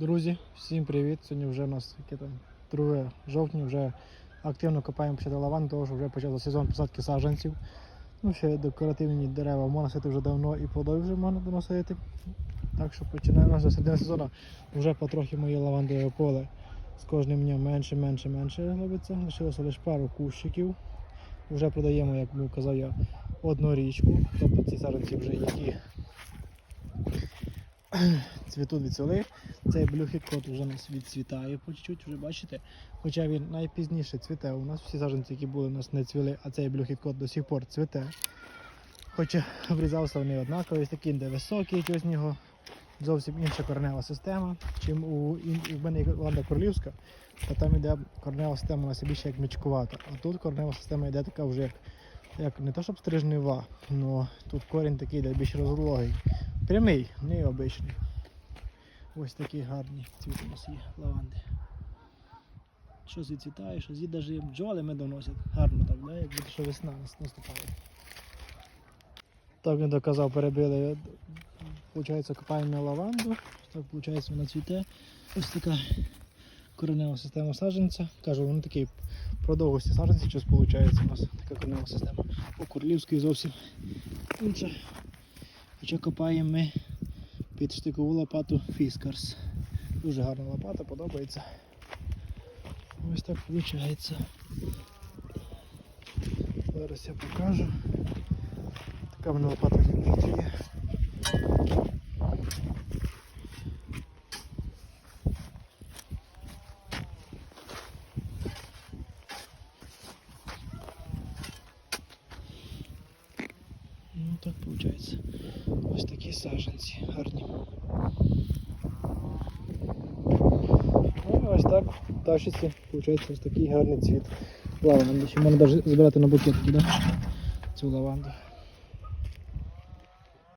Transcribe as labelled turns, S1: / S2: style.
S1: Друзі, всім привіт! Сьогодні вже у нас яке там 2 жовтня, вже активно копаємо почати лаван, тому що вже почався сезон посадки саджанців. Ну, ще декоративні дерева можна садити вже давно і плодові вже можна давно садити. Так що починаємо вже середина сезону. Вже потрохи моє лавандове поле з кожним днем менше, менше, менше робиться. Лишилося лише пару кущиків. Вже продаємо, як би казав я, одну річку. Тобто ці саджанці вже які цвітуть відцвіли. Цей блюхід кот вже нас відцвітає по чуть-чуть, вже бачите. Хоча він найпізніше цвіте. У нас всі саджанці, які були, у нас не цвіли, а цей блюхід кот до сих пор цвіте. Хоча обрізався вони однакові, такий де високий, ось нього зовсім інша коренева система, чим у, у мене ланда королівська, то там йде коренева система у нас більше як мічкувата. А тут коренева система йде така вже як, як не то щоб стрижнева, але тут корінь такий йде більш розлогий. Прямий, не обичний. Ось такі гарні цвіти у нас є лаванди. Що зацвітає, що і бджоли меду носять. Гарно так, да? як будто що весна нас наступає. Так він доказав, перебили. Получається, копаємо лаванду. Так, виходить, вона цвіте. Ось така коренева система саджанця. Кажу, вони такі продовгості саджанці, щось виходить у нас така коренева система. У Курлівської зовсім інша. Хоча копаємо ми під штикову лопату Фіскарс. Дуже гарна лопата, подобається. Ось так виходить. Зараз я покажу. Така в мене лопата є. Так виходить. Ось такі саджанці гарні. Ну, і ось так в ташиці виходить ось такий гарний цвіт лаванди. Ще можна навіть збирати на букетики, да? цю лаванду.